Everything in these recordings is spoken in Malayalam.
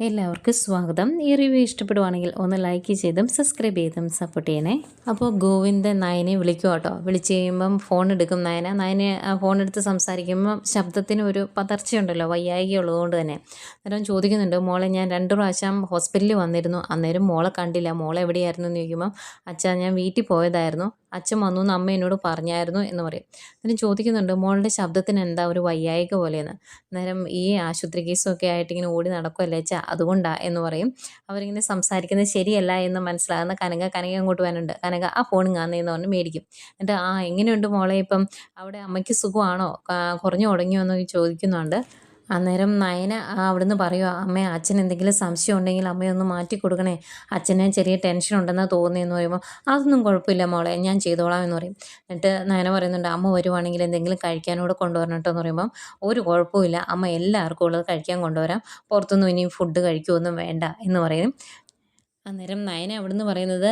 എല്ലാവർക്കും സ്വാഗതം. ഈ റിവ്യൂ ഇഷ്ടപ്പെടുവാണെങ്കിൽ ഒന്ന് ലൈക്ക് ചെയ്തും സബ്സ്ക്രൈബ് ചെയ്തും സപ്പോർട്ട് ചെയ്യണേ. അപ്പോൾ ഗോവിന്ദൻ നയനെ വിളിക്കും കേട്ടോ വിളിച്ച് കഴിയുമ്പം ഫോൺ എടുക്കും നയന. നയനെ ഫോൺ എടുത്ത് സംസാരിക്കുമ്പം ശബ്ദത്തിന് ഒരു പതർച്ചയുണ്ടല്ലോ വയ്യായിക ഉള്ളതുകൊണ്ട് തന്നെ. അന്നേരം ചോദിക്കുന്നുണ്ട് മോളെ ഞാൻ രണ്ട് പ്രാവശ്യം ഹോസ്പിറ്റലിൽ വന്നിരുന്നു. അന്നേരം മോളെ കണ്ടില്ല. മോളെ എവിടെയായിരുന്നു? എന്ന് ചോദിക്കുമ്പം അച്ഛാ ഞാൻ വീട്ടിൽ പോയതായിരുന്നു. അച്ഛൻ വന്നു എന്ന് അമ്മ എന്നോട് പറഞ്ഞായിരുന്നു എന്ന് പറയും. എന്നിട്ട് ചോദിക്കുന്നുണ്ട് മോളുടെ ശബ്ദത്തിന് എന്താ ഒരു വയ്യായിക പോലെയെന്ന്? അന്നേരം ഈ ആശുപത്രി കേസൊക്കെ ആയിട്ട് ഇങ്ങനെ ഓടി നടക്കുമല്ലേ അച്ഛാ? അതുകൊണ്ടാ എന്ന് പറയും. അവരിങ്ങനെ സംസാരിക്കുന്നത് ശരിയല്ല എന്ന് മനസ്സിലാകുന്ന കനക കനക അങ്ങോട്ട് വരാനുണ്ട് കനക ആ ഫോൺ കാണുന്നതെന്ന് പറഞ്ഞ് മേടിക്കും. എന്നിട്ട് ആ എങ്ങനെയുണ്ട് മോളെ? ഇപ്പം അവിടെ അമ്മയ്ക്ക് സുഖമാണോ? കുറഞ്ഞു തുടങ്ങിയോ? എന്ന് ചോദിക്കുന്നുണ്ട്. അന്നേരം നയന അവിടുന്ന് പറയുക അമ്മ അച്ഛൻ എന്തെങ്കിലും സംശയം ഉണ്ടെങ്കിൽ അമ്മയൊന്ന് മാറ്റി കൊടുക്കണേ. അച്ഛന് ചെറിയ ടെൻഷൻ ഉണ്ടെന്ന് തോന്നിയെന്ന് പറയുമ്പോൾ അതൊന്നും കുഴപ്പമില്ല മോളെ ഞാൻ ചെയ്തോളാം എന്ന് പറയും. എന്നിട്ട് നയന പറയുന്നുണ്ട് അമ്മ വരുവാണെങ്കിൽ എന്തെങ്കിലും കഴിക്കാനൂടെ കൊണ്ടുവരണട്ടോ എന്ന് പറയുമ്പം ഒരു കുഴപ്പമില്ല അമ്മ എല്ലാവർക്കും ഉള്ളത് കഴിക്കാൻ കൊണ്ടുവരാം. പുറത്തുനിന്ന് ഇനി ഫുഡ് കഴിക്കുമൊന്നും വേണ്ട എന്ന് പറയും. അന്നേരം നയന അവിടുന്ന് പറയുന്നത്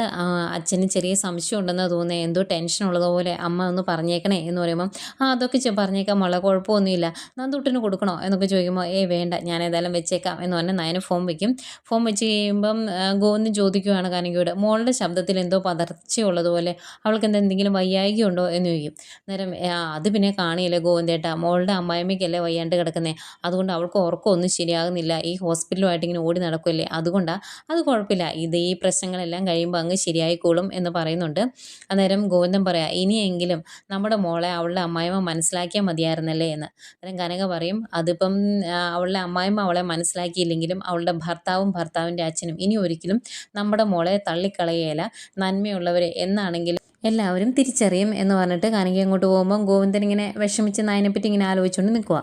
അച്ഛന് ചെറിയ സംശയം ഉണ്ടെന്ന് തോന്നുന്നത് എന്തോ ടെൻഷൻ ഉള്ളതുപോലെ അമ്മ ഒന്ന് പറഞ്ഞേക്കണേ എന്ന് പറയുമ്പം ആ അതൊക്കെ പറഞ്ഞേക്കാം മോളെ കുഴപ്പമൊന്നുമില്ല. നന്ദൂട്ടിന് കൊടുക്കണോ? എന്നൊക്കെ ചോദിക്കുമ്പോൾ ഏ വേണ്ട ഞാൻ ഏതായാലും വെച്ചേക്കാം എന്ന് പറഞ്ഞാൽ നയന ഫോം വയ്ക്കും ഫോം വെച്ച് കഴിയുമ്പം ഗോന്ന് ചോദിക്കുകയാണ് കനകയോട് മോളുടെ ശബ്ദത്തിൽ എന്തോ പതർച്ചയുള്ളതുപോലെ അവൾക്ക് എന്താ എന്തെങ്കിലും വയ്യായിക ഉണ്ടോ എന്ന് ചോദിക്കും. അന്നേരം അത് പിന്നെ കാണിയില്ലേ ഗോവിന്ദേട്ടാ മോളുടെ അമ്മായിമ്മയ്ക്കല്ലേ വയ്യാണ്ട് കിടക്കുന്നത് അതുകൊണ്ട് അവൾക്ക് ഉറക്കമൊന്നും ശരിയാകുന്നില്ല. ഈ ഹോസ്പിറ്റലുമായിട്ട് ഇങ്ങനെ ഓടി നടക്കുമല്ലേ അതുകൊണ്ടാണ് അത് കുഴപ്പമില്ല. ഇത് ഈ പ്രശ്നങ്ങളെല്ലാം കഴിയുമ്പോൾ അങ്ങ് ശരിയായിക്കോളും എന്ന് പറയുന്നുണ്ട്. അന്നേരം ഗോവിന്ദൻ പറയാം ഇനിയെങ്കിലും നമ്മുടെ മോളെ അവളുടെ അമ്മായിമ്മ മനസ്സിലാക്കിയാൽ മതിയായിരുന്നല്ലേ എന്ന്. അന്നേരം കനക പറയും അതിപ്പം അവളുടെ അമ്മായിമ്മ അവളെ മനസ്സിലാക്കിയില്ലെങ്കിലും അവളുടെ ഭർത്താവും ഭർത്താവിന്റെ അച്ഛനും ഇനി ഒരിക്കലും നമ്മുടെ മോളെ തള്ളിക്കളയേല. നന്മയുള്ളവരെ എന്നാണെങ്കിലും എല്ലാവരും തിരിച്ചറിയും എന്ന് പറഞ്ഞിട്ട് കനക അങ്ങോട്ട് പോകുമ്പം ഗോവിന്ദൻ ഇങ്ങനെ വിഷമിച്ച് നായനെപ്പറ്റി ഇങ്ങനെ ആലോചിച്ചുകൊണ്ട് നിൽക്കുക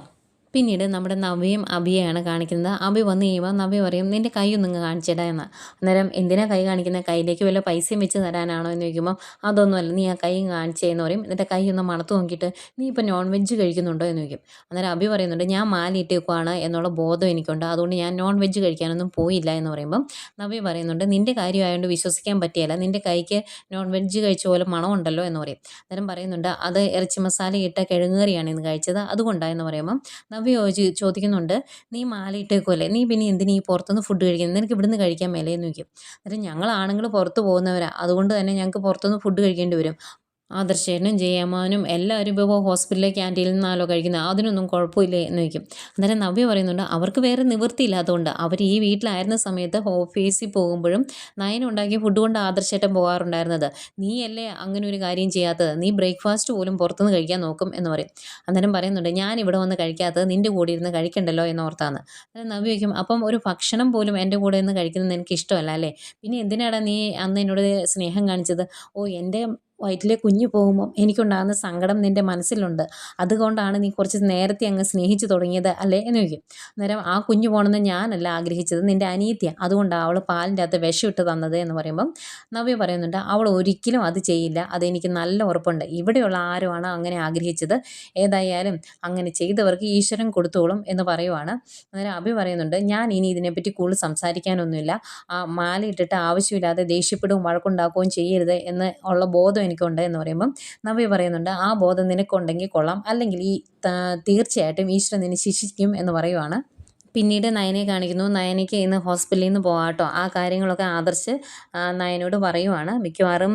പിന്നീട് നമ്മുടെ നവ്യയും അഭിയാണ് കാണിക്കുന്നത്. അഭി വന്നു കഴിയുമ്പോൾ നവ്യ പറയും നിന്റെ കൈ ഒന്ന് കാണിച്ചിടാ എന്ന്. അന്നേരം എന്തിനാ കൈ കാണിക്കുന്നത് കയ്യിലേക്ക് വല്ല പൈസയും വെച്ച് തരാനാണോ എന്ന് ചോദിക്കുമ്പോൾ അതൊന്നുമല്ല നീ ആ കൈ കാണിച്ചതെന്ന് പറയും. എന്നിട്ട് കൈ ഒന്ന് മണത്ത് നോക്കിയിട്ട് നീ ഇപ്പോൾ നോൺ വെജ് കഴിക്കുന്നുണ്ടോ എന്ന് ചോദിക്കും. അന്നേരം അഭി പറയുന്നുണ്ട് ഞാൻ മാലിട്ടേക്കുവാണ് എന്നുള്ള ബോധം എനിക്കുണ്ട്. അതുകൊണ്ട് ഞാൻ നോൺ വെജ് കഴിക്കാനൊന്നും പോയില്ല എന്ന് പറയുമ്പം നവ്യ പറയുന്നുണ്ട് നിന്റെ കാര്യമായതുകൊണ്ട് വിശ്വസിക്കാൻ പറ്റിയല്ല. നിന്റെ കൈക്ക് നോൺ വെജ് കഴിച്ച പോലെ മണമുണ്ടല്ലോ എന്ന് പറയും. അന്നേരം പറയുന്നുണ്ട് അത് ഇറച്ചി മസാല ഇട്ട കിഴങ്ങുകറിയാണ് ഇന്ന് കഴിച്ചത്. അതുകൊണ്ടായെന്ന് പറയുമ്പം നവ്യ ചോദി- ചോദിക്കുന്നുണ്ട് നീ മാല ഇട്ടേക്കുമല്ലേ നീ പിന്നെ എന്തിനീ പുറത്തുനിന്ന് ഫുഡ് കഴിക്കുന്നത് നിനക്ക് ഇവിടുന്ന് കഴിക്കാൻ മേലേന്ന് ചോദിക്കും. അന്നേരം ഞങ്ങൾ ആണുങ്ങൾ പുറത്ത് പോകുന്നവരാണ് അതുകൊണ്ട് തന്നെ ഞങ്ങൾക്ക് പുറത്തുനിന്ന് ഫുഡ് കഴിക്കേണ്ടി വരും. ആദർശേനും ജയമാനും എല്ലാവരും ഇപ്പോൾ ഹോസ്പിറ്റലിലെ ക്യാന്റീനിൽ നിന്നാലോ കഴിക്കുന്നത്. അതിനൊന്നും കുഴപ്പമില്ലേ എന്ന് ചോദിക്കും. അന്നേരം നവ്യ പറയുന്നുണ്ട് അവർക്ക് വേറെ നിവൃത്തി ഇല്ലാത്തതുകൊണ്ട് അവർ ഈ വീട്ടിലായിരുന്ന സമയത്ത് ഓഫീസിൽ പോകുമ്പോഴും നയൻ ഉണ്ടാക്കിയ ഫുഡ് കൊണ്ട് ആദർശേട്ടൻ പോകാറുണ്ടായിരുന്നത്. നീയല്ലേ അങ്ങനെ ഒരു കാര്യം ചെയ്യാത്തത്? നീ ബ്രേക്ക്ഫാസ്റ്റ് പോലും പുറത്തുനിന്ന് കഴിക്കാൻ നോക്കും എന്ന് പറയും. അന്നേരം പറയുന്നുണ്ട് ഞാൻ ഇവിടെ വന്ന് കഴിക്കാത്തത് നിന്റെ കൂടെ ഇരുന്ന് കഴിക്കണ്ടല്ലോ എന്ന് ഓർത്താന്ന്. അന്നേരം നവ്യ വയ്ക്കും അപ്പം ഒരു ഭക്ഷണം പോലും എന്റെ കൂടെ നിന്ന് കഴിക്കുന്നത് എനിക്ക് ഇഷ്ടമല്ല അല്ലേ? പിന്നെ എന്തിനാടാ നീ അന്ന് എന്നോട് സ്നേഹം കാണിച്ചത്? ഓ എന്റെ വയറ്റിലെ കുഞ്ഞു പോകുമ്പോൾ എനിക്കുണ്ടാകുന്ന സങ്കടം നിന്റെ മനസ്സിലുണ്ട്. അതുകൊണ്ടാണ് നീ കുറച്ച് നേരത്തെ അങ്ങ് സ്നേഹിച്ചു തുടങ്ങിയത് അല്ലേ എന്ന് ചോദിക്കും. അന്നേരം ആ കുഞ്ഞു പോകണമെന്ന് ഞാനല്ല ആഗ്രഹിച്ചത് നിന്റെ അനിയത്തിയാണ് അതുകൊണ്ടാണ് അവൾ പാലിന്റെ അകത്ത് വിഷം ഇട്ട് തന്നത് എന്ന് പറയുമ്പം നവ്യ പറയുന്നുണ്ട് അവൾ ഒരിക്കലും അത് ചെയ്യില്ല. അതെനിക്ക് നല്ല ഉറപ്പുണ്ട്. ഇവിടെയുള്ള ആരുമാണ് അങ്ങനെ ആഗ്രഹിച്ചത്? ഏതായാലും അങ്ങനെ ചെയ്തവർക്ക് ഈശ്വരൻ കൊടുത്തോളും എന്ന് പറയുവാണ്. അന്നേരം അഭി പറയുന്നുണ്ട് ഞാൻ ഇനി ഇതിനെപ്പറ്റി കൂടുതൽ സംസാരിക്കാനൊന്നുമില്ല. ആ മാല ഇട്ടിട്ട് ആവശ്യമില്ലാതെ ദേഷ്യപ്പെടുകയും വഴക്കുണ്ടാക്കുകയും ചെയ്യരുത് എന്ന് ഉള്ള ബോധം എനിക്കുണ്ട് എന്ന് പറയുമ്പം നവ്യ പറയുന്നുണ്ട് ആ ബോധം നിനക്കുണ്ടെങ്കിൽ കൊള്ളാം. അല്ലെങ്കിൽ ഈ തീർച്ചയായിട്ടും ഈശ്വരൻ നിന്നെ ശിക്ഷിക്കും എന്ന് പറയുവാണ്. പിന്നീട് നയനെ കാണിക്കുന്നു. നയനയ്ക്ക് ഇന്ന് ഹോസ്പിറ്റലിൽ നിന്ന് പോകാട്ടോ ആ കാര്യങ്ങളൊക്കെ ആദർശ് നയനോട് പറയുവാണ്. മിക്കവാറും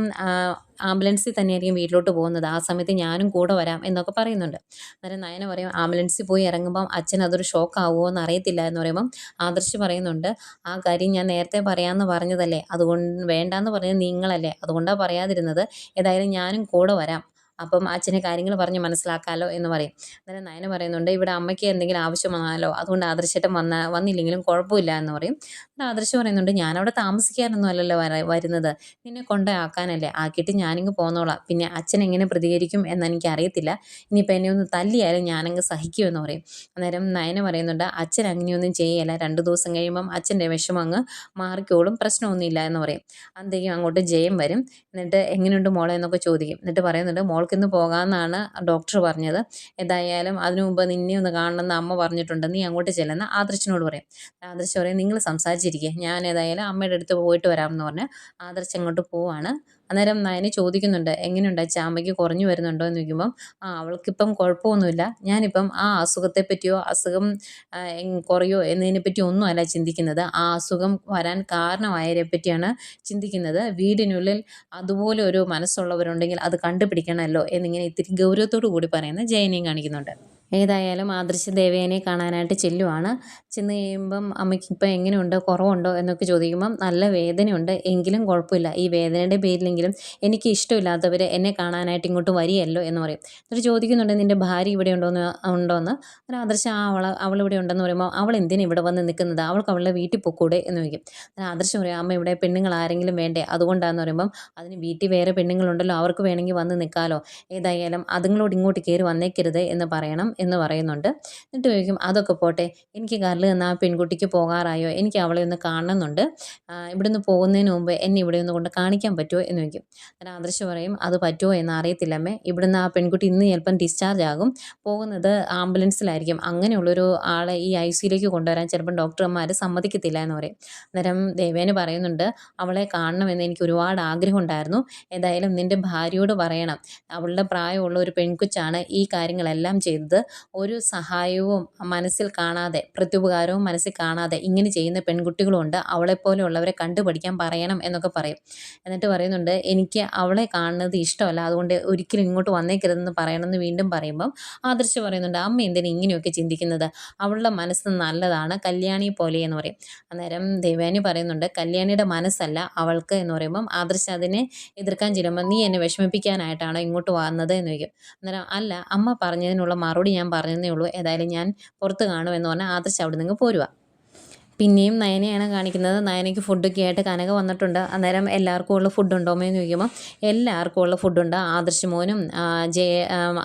ആംബുലൻസിൽ തന്നെയായിരിക്കും വീട്ടിലോട്ട് പോകുന്നത്. ആ സമയത്ത് ഞാനും കൂടെ വരാം എന്നൊക്കെ പറയുന്നുണ്ട്. അന്നേരം നയന പറയും ആംബുലൻസിൽ പോയി ഇറങ്ങുമ്പം അച്ഛൻ അതൊരു ഷോക്ക് ആവുമോ എന്ന് അറിയത്തില്ല എന്ന് പറയുമ്പം ആദർശ് പറയുന്നുണ്ട് ആ കാര്യം ഞാൻ നേരത്തെ പറയാമെന്ന് പറഞ്ഞതല്ലേ. അതുകൊണ്ട് വേണ്ടാന്ന് പറഞ്ഞത് നിങ്ങളല്ലേ. അതുകൊണ്ടാണ് പറയാതിരുന്നത്. ഏതായാലും ഞാനും കൂടെ വരാം. അപ്പം അച്ഛനെ കാര്യങ്ങൾ പറഞ്ഞ് മനസ്സിലാക്കാമല്ലോ എന്ന് പറയും. അന്നേരം നയന പറയുന്നുണ്ട് ഇവിടെ അമ്മയ്ക്ക് എന്തെങ്കിലും ആവശ്യം വന്നാലോ അതുകൊണ്ട് ആദർശേട്ടൻ വന്ന വന്നില്ലെങ്കിലും കുഴപ്പമില്ല എന്ന് പറയും. എന്നിട്ട് ആദർശ് പറയുന്നുണ്ട് ഞാനവിടെ താമസിക്കാനൊന്നും അല്ലല്ലോ വര വരുന്നത്. നിന്നെ കൊണ്ടാക്കാനല്ലേ ആക്കിയിട്ട് ഞാനിങ്ങ് പോന്നോളാം. പിന്നെ അച്ഛൻ എങ്ങനെ പ്രതികരിക്കും എന്നെനിക്ക് അറിയത്തില്ല ഇനിയിപ്പോൾ എന്നെ ഒന്ന് തല്ലിയാലും ഞാനങ്ങ് സഹിക്കുമെന്ന് പറയും. അന്നേരം നയന പറയുന്നുണ്ട് അച്ഛൻ അങ്ങനെയൊന്നും ചെയ്യല രണ്ട് ദിവസം കഴിയുമ്പം അച്ഛന്റെ വിഷമം അങ്ങ് മാറിക്കോളും. പ്രശ്നമൊന്നുമില്ല എന്ന് പറയും. അന്തേക്കും അങ്ങോട്ട് ജയം വരും. എന്നിട്ട് എങ്ങനെയുണ്ട് മോളെ? എന്നൊക്കെ ചോദിക്കും. എന്നിട്ട് പറയുന്നുണ്ട് മോൾക്കിന്ന് പോകാമെന്നാണ് ഡോക്ടർ പറഞ്ഞത്. എന്തായാലും അതിനു മുമ്പ് നിന്നെ ഒന്ന് കാണണമെന്ന് അമ്മ പറഞ്ഞിട്ടുണ്ട്. നീ അങ്ങോട്ട് ചെല്ലുന്ന ആദർശനോട് പറയും. ആദർശ് പറയും നിങ്ങൾ സംസാരിച്ചിരിക്കുക ഞാൻ ഏതായാലും അമ്മയുടെ അടുത്ത് പോയിട്ട് വരാമെന്ന് പറഞ്ഞ് ആദർശ് അങ്ങോട്ട് പോവാണ്. അന്നേരം നയനി ചോദിക്കുന്നുണ്ട് എങ്ങനെയുണ്ട്? ചാമ്പയ്ക്ക് കുറഞ്ഞു വരുന്നുണ്ടോ? എന്ന് ചോദിക്കുമ്പം ആ അവൾക്കിപ്പം കുഴപ്പമൊന്നുമില്ല. ഞാനിപ്പം ആ അസുഖത്തെ പറ്റിയോ അസുഖം കുറയോ എന്നതിനെ ഒന്നും അല്ല ചിന്തിക്കുന്നത്. ആ അസുഖം വരാൻ കാരണമായതിനെ പറ്റിയാണ് ചിന്തിക്കുന്നത്. വീടിനുള്ളിൽ അതുപോലെ ഒരു മനസ്സുള്ളവരുണ്ടെങ്കിൽ അത് കണ്ടുപിടിക്കണമല്ലോ എന്നിങ്ങനെ ഇത്തിരി ഗൗരവത്തോടു കൂടി പറയുന്ന ജയനെയും കാണിക്കുന്നുണ്ട്. ഏതായാലും ആദർശ ദേവേനെ കാണാനായിട്ട് ചെല്ലുവാണ്. ചെന്ന് കഴിയുമ്പം അമ്മയ്ക്ക് ഇപ്പം എങ്ങനെയുണ്ട്? കുറവുണ്ടോ? എന്നൊക്കെ ചോദിക്കുമ്പം നല്ല വേദനയുണ്ട്. എങ്കിലും കുഴപ്പമില്ല. ഈ വേദനയുടെ പേരിലെങ്കിലും എനിക്ക് ഇഷ്ടമില്ലാത്തവർ എന്നെ കാണാനായിട്ട് ഇങ്ങോട്ട് വരികയല്ലോ എന്ന് പറയും. എന്നിട്ട് ചോദിക്കുന്നുണ്ട് നിന്റെ ഭാര്യ ഇവിടെ ഉണ്ടോയെന്ന് ഉണ്ടോയെന്ന് അന്നേരം ആദർശ ആ അവൾ അവൾ ഇവിടെ ഉണ്ടെന്ന് പറയുമ്പോൾ അവൾ എന്തിനാ ഇവിടെ വന്ന് നിൽക്കുന്നത്? അവൾക്ക് അവളുടെ വീട്ടിൽ പൊക്കൂടെ? എന്ന് ചോദിക്കും. ആദർശം പറയും അമ്മ ഇവിടെ പെണ്ണുങ്ങൾ ആരെങ്കിലും വേണ്ടേ? അതുകൊണ്ടാന്ന് പറയുമ്പം അതിന് വീട്ടിൽ വേറെ പെണ്ണുങ്ങളുണ്ടല്ലോ. അവർക്ക് വേണമെങ്കിൽ വന്ന് നിൽക്കാമല്ലോ ഏതായാലും അതുങ്ങളോട് ഇങ്ങോട്ട് കയറി വന്നേക്കരുത് എന്ന് പറയണം. എന്ന് പറയുന്നുണ്ട്. എന്നിട്ട് ചോദിക്കും അതൊക്കെ പോട്ടെ എനിക്ക് കാറിൽ നിന്ന് ആ പെൺകുട്ടിക്ക് പോകാറായോ? എനിക്ക് അവളെ ഒന്ന് കാണണമെന്നുണ്ട്. ഇവിടെ നിന്ന് പോകുന്നതിന് മുമ്പ് എന്നെ ഇവിടെ ഒന്ന് കൊണ്ട് കാണിക്കാൻ പറ്റുമോ? എന്ന് ചോദിക്കും. അന്നേരം ആദർശ് പറയും അത് പറ്റുമോ എന്ന് അറിയത്തില്ലമ്മേ. ഇവിടുന്ന് ആ പെൺകുട്ടി ഇന്ന് ചിലപ്പം ഡിസ്ചാർജ് ആകും. പോകുന്നത് ആംബുലൻസിലായിരിക്കും. അങ്ങനെയുള്ളൊരു ആളെ ഈ ഐ സിയിലേക്ക് കൊണ്ടുവരാൻ ചിലപ്പം ഡോക്ടർമാർ സമ്മതിക്കത്തില്ല എന്ന് പറയും. അന്നേരം ദേവേന് പറയുന്നുണ്ട് അവളെ കാണണമെന്ന് എനിക്ക് ഒരുപാട് ആഗ്രഹം ഉണ്ടായിരുന്നു. ഏതായാലും നിന്റെ ഭാര്യയോട് പറയണം. അവളുടെ പ്രായമുള്ള ഒരു പെൺകുച്ചാണ് ഈ കാര്യങ്ങളെല്ലാം ചെയ്തത്. ഒരു സഹായവും മനസ്സിൽ കാണാതെ പ്രത്യുപകാരവും മനസ്സിൽ കാണാതെ ഇങ്ങനെ ചെയ്യുന്ന പെൺകുട്ടികളുണ്ട്. അവളെപ്പോലെയുള്ളവരെ കണ്ടുപഠിക്കാൻ പറയണം എന്നൊക്കെ പറയും. എന്നിട്ട് പറയുന്നുണ്ട് എനിക്ക് അവളെ കാണുന്നത് ഇഷ്ടമല്ല. അതുകൊണ്ട് ഒരിക്കലും ഇങ്ങോട്ട് വന്നേക്കരുതെന്ന് പറയണമെന്ന് വീണ്ടും പറയുമ്പം ആദർശ് പറയുന്നുണ്ട് അമ്മ എന്തിനും ഇങ്ങനെയൊക്കെ ചിന്തിക്കുന്നത്? അവളുടെ മനസ്സ് നല്ലതാണ് കല്യാണി പോലെ എന്ന് പറയും. അന്നേരം ദേവാനി പറയുന്നുണ്ട് കല്യാണിയുടെ മനസ്സല്ല അവൾക്ക് എന്ന് പറയുമ്പം ആദർശ് അതിനെ എതിർക്കാൻ ചെല്ലുമ്പോൾ നീ എന്നെ വിഷമിപ്പിക്കാനായിട്ടാണോ ഇങ്ങോട്ട് വന്നത്? എന്ന് ചോദിക്കും. അന്നേരം അല്ല അമ്മ പറഞ്ഞതിനുള്ള മറുപടി ഞാൻ പറഞ്ഞതേ ഉള്ളൂ. ഏതായാലും ഞാൻ പുറത്ത് കാണുമെന്ന് പറഞ്ഞാൽ ആദർശ് അവിടെ നിന്ന് പോരുക. പിന്നെയും നയനയാണ് കാണിക്കുന്നത്. നയനയ്ക്ക് ഫുഡൊക്കെ ആയിട്ട് കനക വന്നിട്ടുണ്ട്. അന്നേരം എല്ലാവർക്കും ഉള്ള ഫുഡ് എന്ന് ചോദിക്കുമ്പോൾ എല്ലാവർക്കും ഉള്ള ഫുഡുണ്ട്. ആദർശ് മോനും ജയ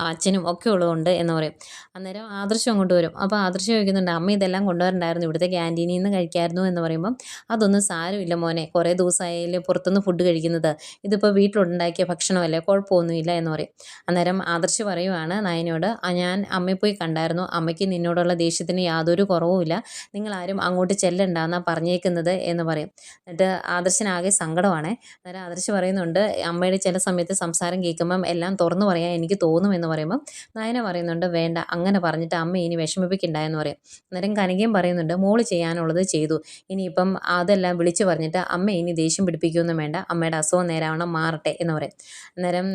അച്ഛനും ഒക്കെ ഉള്ളതുണ്ട് എന്ന് പറയും. അന്നേരം ആദർശം കൊണ്ടുവരും വരും. അപ്പോൾ ആദർശം ചോദിക്കുന്നുണ്ട് അമ്മ ഇതെല്ലാം കൊണ്ടുവരണ്ടായിരുന്നു ഇവിടുത്തെ ക്യാന്റീനിൽ നിന്ന് കഴിക്കായിരുന്നു എന്ന് പറയുമ്പോൾ അതൊന്നും സാരമില്ല മോനെ. കുറേ ദിവസമായാലും പുറത്തുനിന്ന് ഫുഡ് കഴിക്കുന്നത്. ഇതിപ്പോൾ വീട്ടിലുണ്ടാക്കിയ ഭക്ഷണമല്ലേ? കുഴപ്പമൊന്നുമില്ല എന്ന് പറയും. അന്നേരം ആദർശ് പറയുവാണ് നയനോട് ഞാൻ അമ്മയെ പോയി കണ്ടായിരുന്നു. അമ്മയ്ക്ക് നിന്നോടുള്ള ദേഷ്യത്തിന് യാതൊരു കുറവുമില്ല. നിങ്ങളാരും അങ്ങോട്ട് ചെല്ലണ്ടെന്നാണ് പറഞ്ഞേക്കുന്നത് എന്ന് പറയും. എന്നിട്ട് ആദർശനാകെ സങ്കടമാണേ അന്നേരം ആദർശ് പറയുന്നുണ്ട് അമ്മയുടെ ചില സമയത്ത് സംസാരം കേൾക്കുമ്പം എല്ലാം തുറന്നു പറയാൻ എനിക്ക് തോന്നും എന്ന് പറയുമ്പം നയന പറയുന്നുണ്ട് വേണ്ട അങ്ങനെ പറഞ്ഞിട്ട് അമ്മ ഇനി വിഷമിപ്പിക്കണ്ട എന്ന് പറയും. അന്നേരം കനികയും പറയുന്നുണ്ട് മോൾ ചെയ്യാനുള്ളത് ചെയ്തു. ഇനിയിപ്പം അതെല്ലാം വിളിച്ചു പറഞ്ഞിട്ട് അമ്മ ഇനി ദേഷ്യം പിടിപ്പിക്കുകയൊന്നും വേണ്ട. അമ്മയുടെ അസുഖം നേരാവണ്ണം മാറട്ടെ എന്ന് പറയും. അന്നേരം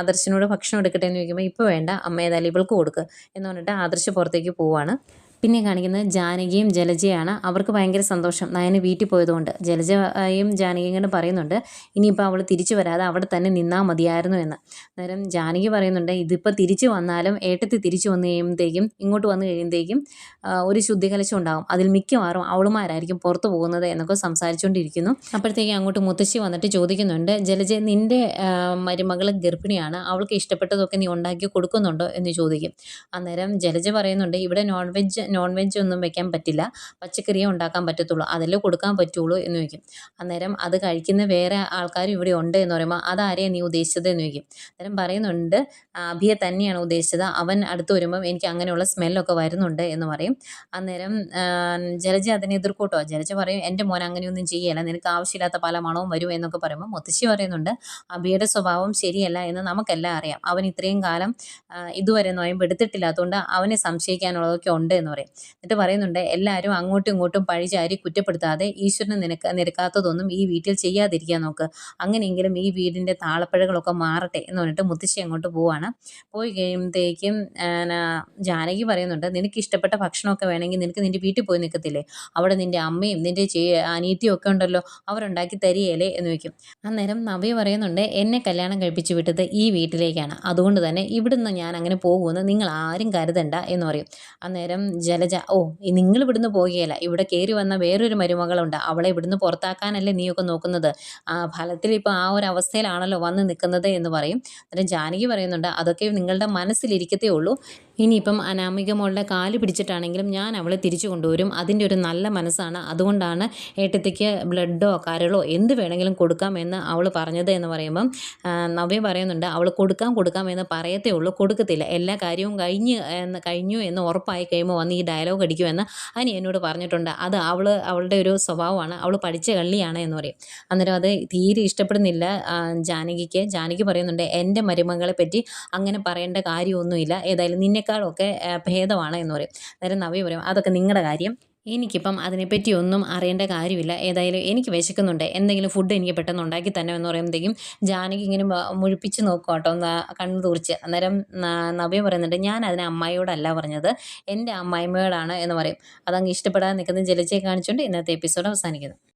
ആദർശിനോട് ഭക്ഷണം എടുക്കട്ടെ എന്ന് ചോദിക്കുമ്പോൾ ഇപ്പോൾ വേണ്ട അമ്മ ഏതായാലും ഇവൾക്ക് കൊടുക്കുക എന്ന് പറഞ്ഞിട്ട് ആദർശ് പുറത്തേക്ക് പോവാണ്. പിന്നെ കാണിക്കുന്നത് ജാനകിയും ജലജയാണ്. അവർക്ക് ഭയങ്കര സന്തോഷം. നയന് വീട്ടിൽ പോയതുകൊണ്ട് ജലജയും ജാനകിയും കൊണ്ട് പറയുന്നുണ്ട് ഇനിയിപ്പോൾ അവൾ തിരിച്ചു വരാതെ അവിടെ തന്നെ നിന്നാൽ മതിയായിരുന്നു എന്ന്. അന്നേരം ജാനകി പറയുന്നുണ്ട് ഇതിപ്പോൾ തിരിച്ചു വന്നാലും ഏട്ടത്തി തിരിച്ചു വന്നു കഴിയുമ്പോഴത്തേക്കും ഇങ്ങോട്ട് വന്നു കഴിയുമ്പോഴത്തേക്കും ഒരു ശുദ്ധികലശം ഉണ്ടാകും അതിൽ മിക്കവാറും അവളുമാരായിരിക്കും പുറത്തു പോകുന്നത് എന്നൊക്കെ സംസാരിച്ചുകൊണ്ടിരിക്കുന്നു. അപ്പോഴത്തേക്കും അങ്ങോട്ട് മുത്തശ്ശി വന്നിട്ട് ചോദിക്കുന്നുണ്ട് ജലജ നിന്റെ മരുമകൾ ഗർഭിണിയാണ്. അവൾക്ക് ഇഷ്ടപ്പെട്ടതൊക്കെ നീ ഉണ്ടാക്കി കൊടുക്കുന്നുണ്ടോ? എന്ന് ചോദിക്കും. അന്നേരം ജലജ പറയുന്നുണ്ട് ഇവിടെ നോൺ വെജ് നോൺ വെജ് ഒന്നും വെക്കാൻ പറ്റില്ല. പച്ചക്കറിയേ ഉണ്ടാക്കാൻ പറ്റത്തുള്ളൂ. അതല്ലേ കൊടുക്കാൻ പറ്റുള്ളൂ എന്ന് ചോദിക്കും. അന്നേരം അത് കഴിക്കുന്ന വേറെ ആൾക്കാരും ഇവിടെ ഉണ്ട് എന്ന് പറയുമ്പോൾ അതാരെയാണ് നീ ഉദ്ദേശിച്ചത്? എന്ന് ചോദിക്കും. അന്നേരം പറയുന്നുണ്ട് "ആ, അഭിയെ തന്നെയാണ് ഉദ്ദേശിച്ചത്. അവൻ അടുത്ത് വരുമ്പം എനിക്ക് അങ്ങനെയുള്ള സ്മെല്ലൊക്കെ വരുന്നുണ്ട് എന്ന് പറയും. അന്നേരം ജലജ അതിനെ എതിർക്കൂട്ടോ? ജലജ പറയും എന്റെ മോൻ അങ്ങനെയൊന്നും ചെയ്യല്ല. നിനക്ക് ആവശ്യമില്ലാത്ത പല മണവും വരും എന്നൊക്കെ പറയുമ്പോൾ മുത്തശ്ശി പറയുന്നുണ്ട് അഭിയുടെ സ്വഭാവം ശരിയല്ല എന്ന് നമുക്കെല്ലാം അറിയാം. അവൻ ഇത്രയും കാലം ഇതുവരെ നോയമ്പ് എടുത്തിട്ടില്ലാത്തതുകൊണ്ട് അവനെ സംശയിക്കാനുള്ളതൊക്കെ ഉണ്ട് എന്ന് പറയും. എന്നിട്ട് പറയുന്നുണ്ട് എല്ലാവരും അങ്ങോട്ടും ഇങ്ങോട്ടും പഴിചാരി കുറ്റപ്പെടുത്താതെ ഈശ്വരന് നിനക്ക് നിരക്കാത്തതൊന്നും ഈ വീട്ടിൽ ചെയ്യാതിരിക്കാൻ നോക്ക്. അങ്ങനെയെങ്കിലും ഈ വീടിന്റെ താളപ്പിഴകളൊക്കെ മാറട്ടെ എന്ന് പറഞ്ഞിട്ട് മുത്തശ്ശി അങ്ങോട്ട് പോവാണ്. പോയി കഴിയുമ്പോഴത്തേക്കും ജാനകി പറയുന്നുണ്ട് നിനക്ക് ഇഷ്ടപ്പെട്ട ഭക്ഷണമൊക്കെ വേണമെങ്കിൽ നിനക്ക് നിന്റെ വീട്ടിൽ പോയി നിൽക്കത്തില്ലേ അവിടെ നിന്റെ അമ്മയും നിന്റെ ചേ ഒക്കെ ഉണ്ടല്ലോ അവരുണ്ടാക്കി തരികയല്ലേ? എന്ന് വയ്ക്കും അന്നേരം നവ്യ പറയുന്നുണ്ട് എന്നെ കല്യാണം കഴിപ്പിച്ച് വിട്ടത് ഈ വീട്ടിലേക്കാണ്. അതുകൊണ്ട് തന്നെ ഇവിടുന്ന് ഞാൻ അങ്ങനെ പോകുമെന്ന് നിങ്ങൾ ആരും കരുതണ്ട എന്ന് പറയും. അന്നേരം ജലജ ഓ നിങ്ങൾ ഇവിടുന്ന് പോകുകയല്ല ഇവിടെ കയറി വന്ന വേറൊരു മരുമകളുണ്ട്. അവളെ ഇവിടുന്ന് പുറത്താക്കാനല്ലേ നീയൊക്കെ നോക്കുന്നത്? ആ ഫലത്തിൽ ഇപ്പോൾ ആ ഒരു അവസ്ഥയിലാണല്ലോ വന്ന് നിൽക്കുന്നത് എന്ന് പറയും. അന്നേരം ജാനകി പറയുന്നുണ്ട് അതൊക്കെ നിങ്ങളുടെ മനസ്സിലിരിക്കത്തേ ഉള്ളൂ. ഇനിയിപ്പം അനാമിക മോളുടെ കാൽ പിടിച്ചിട്ടാണെങ്കിലും ഞാൻ അവളെ തിരിച്ചു കൊണ്ടുവരും. അതിന്റെ ഒരു നല്ല മനസ്സാണ്. അതുകൊണ്ടാണ് ഏട്ടത്തിക്ക് ബ്ലഡോ കരളോ എന്ത് വേണമെങ്കിലും കൊടുക്കാമെന്ന് അവൾ പറഞ്ഞത് എന്ന് പറയുമ്പം നവ്യ പറയുന്നുണ്ട് അവൾ കൊടുക്കാം കൊടുക്കാം എന്ന് പറയത്തേ ഉള്ളൂ. കൊടുക്കത്തില്ല. എല്ലാ കാര്യവും കഴിഞ്ഞ് എന്ന് കഴിഞ്ഞു എന്ന് ഉറപ്പായി കഴിയുമ്പോൾ വന്ന് ഈ ഡയലോഗ് അടിക്കുമെന്ന് അനി എന്നോട് പറഞ്ഞിട്ടുണ്ട്. അത് അവൾ അവളുടെ ഒരു സ്വഭാവമാണ്. അവൾ പഠിച്ച കള്ളിയാണ് എന്ന് പറയും. അന്നേരം അത് തീരെ ഇഷ്ടപ്പെടുന്നില്ല ജാനകിക്ക്. ജാനകി പറയുന്നുണ്ട് എന്റെ മരുമകളെ പറ്റി അങ്ങനെ പറയേണ്ട കാര്യമൊന്നുമില്ല. ഏതായാലും നിന്നെക്കാളൊക്കെ ആ, ഭേദമാണ് എന്ന് പറയും. അന്നേരം നവ്യ പറയും അതൊക്കെ നിങ്ങളുടെ കാര്യം. എനിക്കിപ്പം അതിനെപ്പറ്റി ഒന്നും അറിയേണ്ട കാര്യമില്ല. ഏതായാലും എനിക്ക് വിശക്കുന്നുണ്ട്. എന്തെങ്കിലും ഫുഡ് എനിക്ക് പെട്ടെന്ന് ഉണ്ടാക്കി തന്നെ എന്ന് പറയുമ്പോഴത്തേക്കും ജാനകി ഇങ്ങനെ മുഴിപ്പിച്ച് നോക്കും കേട്ടോ കണ്ണു തുറിച്ച്. അന്നേരം നവ്യ പറയുന്നുണ്ട് ഞാൻ അതിനെ അമ്മായിയോടല്ല പറഞ്ഞത്. എന്റെ അമ്മായിമ്മയോടാണ് എന്ന് പറയും. അതങ്ങ് ഇഷ്ടപ്പെടാതെ നിൽക്കുന്ന ജലച്ചയെ കാണിച്ചുകൊണ്ട് ഇന്നത്തെ എപ്പിസോഡ് അവസാനിക്കുന്നു.